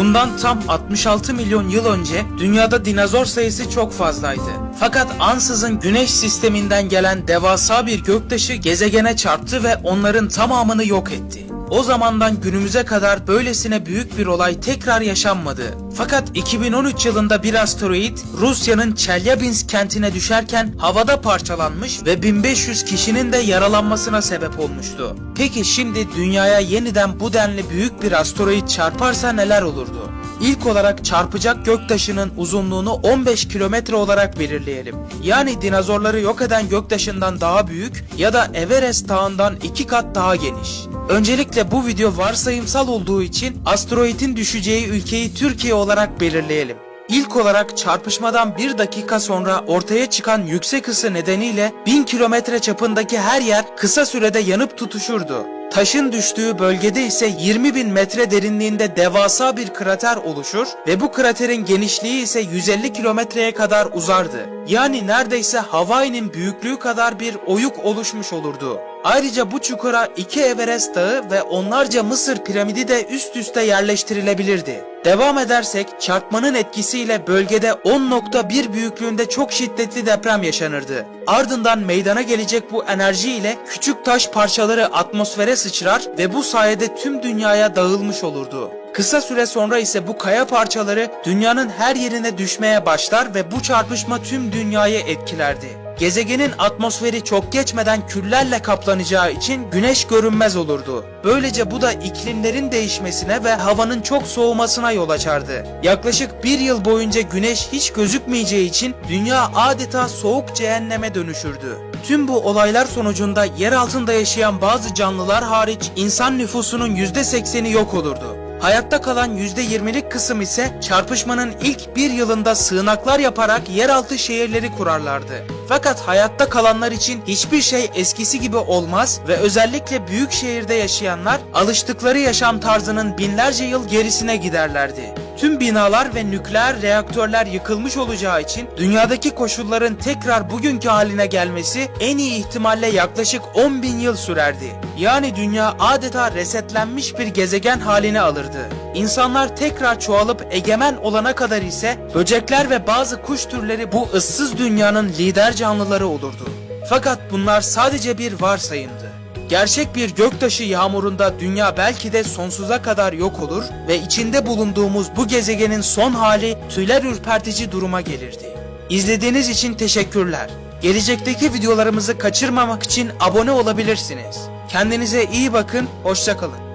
Bundan tam 66 milyon yıl önce dünyada dinozor sayısı çok fazlaydı. Fakat ansızın güneş sisteminden gelen devasa bir göktaşı gezegene çarptı ve onların tamamını yok etti. O zamandan günümüze kadar böylesine büyük bir olay tekrar yaşanmadı. Fakat 2013 yılında bir asteroid Rusya'nın Chelyabinsk kentine düşerken havada parçalanmış ve 1500 kişinin de yaralanmasına sebep olmuştu. Peki şimdi dünyaya yeniden bu denli büyük bir asteroid çarparsa neler olurdu? İlk olarak çarpacak göktaşının uzunluğunu 15 kilometre olarak belirleyelim. Yani dinozorları yok eden göktaşından daha büyük ya da Everest dağından iki kat daha geniş. Öncelikle bu video varsayımsal olduğu için asteroidin düşeceği ülkeyi Türkiye olarak belirleyelim. İlk olarak çarpışmadan bir dakika sonra ortaya çıkan yüksek ısı nedeniyle 1000 kilometre çapındaki her yer kısa sürede yanıp tutuşurdu. Taşın düştüğü bölgede ise 20 bin metre derinliğinde devasa bir krater oluşur ve bu kraterin genişliği ise 150 kilometreye kadar uzardı. Yani neredeyse Hawaii'nin büyüklüğü kadar bir oyuk oluşmuş olurdu. Ayrıca bu çukura iki Everest dağı ve onlarca Mısır piramidi de üst üste yerleştirilebilirdi. Devam edersek çarpmanın etkisiyle bölgede 10.1 büyüklüğünde çok şiddetli deprem yaşanırdı. Ardından meydana gelecek bu enerji ile küçük taş parçaları atmosfere sıçrar ve bu sayede tüm dünyaya dağılmış olurdu. Kısa süre sonra ise bu kaya parçaları dünyanın her yerine düşmeye başlar ve bu çarpışma tüm dünyayı etkilerdi. Gezegenin atmosferi çok geçmeden küllerle kaplanacağı için güneş görünmez olurdu. Böylece bu da iklimlerin değişmesine ve havanın çok soğumasına yol açardı. Yaklaşık bir yıl boyunca güneş hiç gözükmeyeceği için dünya adeta soğuk cehenneme dönüşürdü. Tüm bu olaylar sonucunda yer altında yaşayan bazı canlılar hariç insan nüfusunun %80'i yok olurdu. Hayatta kalan %20'lik kısım ise çarpışmanın ilk bir yılında sığınaklar yaparak yeraltı şehirleri kurarlardı. Fakat hayatta kalanlar için hiçbir şey eskisi gibi olmaz ve özellikle büyük şehirde yaşayanlar alıştıkları yaşam tarzının binlerce yıl gerisine giderlerdi. Tüm binalar ve nükleer reaktörler yıkılmış olacağı için dünyadaki koşulların tekrar bugünkü haline gelmesi en iyi ihtimalle yaklaşık 10 bin yıl sürerdi. Yani dünya adeta resetlenmiş bir gezegen haline alırdı. İnsanlar tekrar çoğalıp egemen olana kadar ise böcekler ve bazı kuş türleri bu ıssız dünyanın lider canlıları olurdu. Fakat bunlar sadece bir varsayımdı. Gerçek bir göktaşı yağmurunda dünya belki de sonsuza kadar yok olur ve içinde bulunduğumuz bu gezegenin son hali tüyler ürpertici duruma gelirdi. İzlediğiniz için teşekkürler. Gelecekteki videolarımızı kaçırmamak için abone olabilirsiniz. Kendinize iyi bakın, hoşçakalın.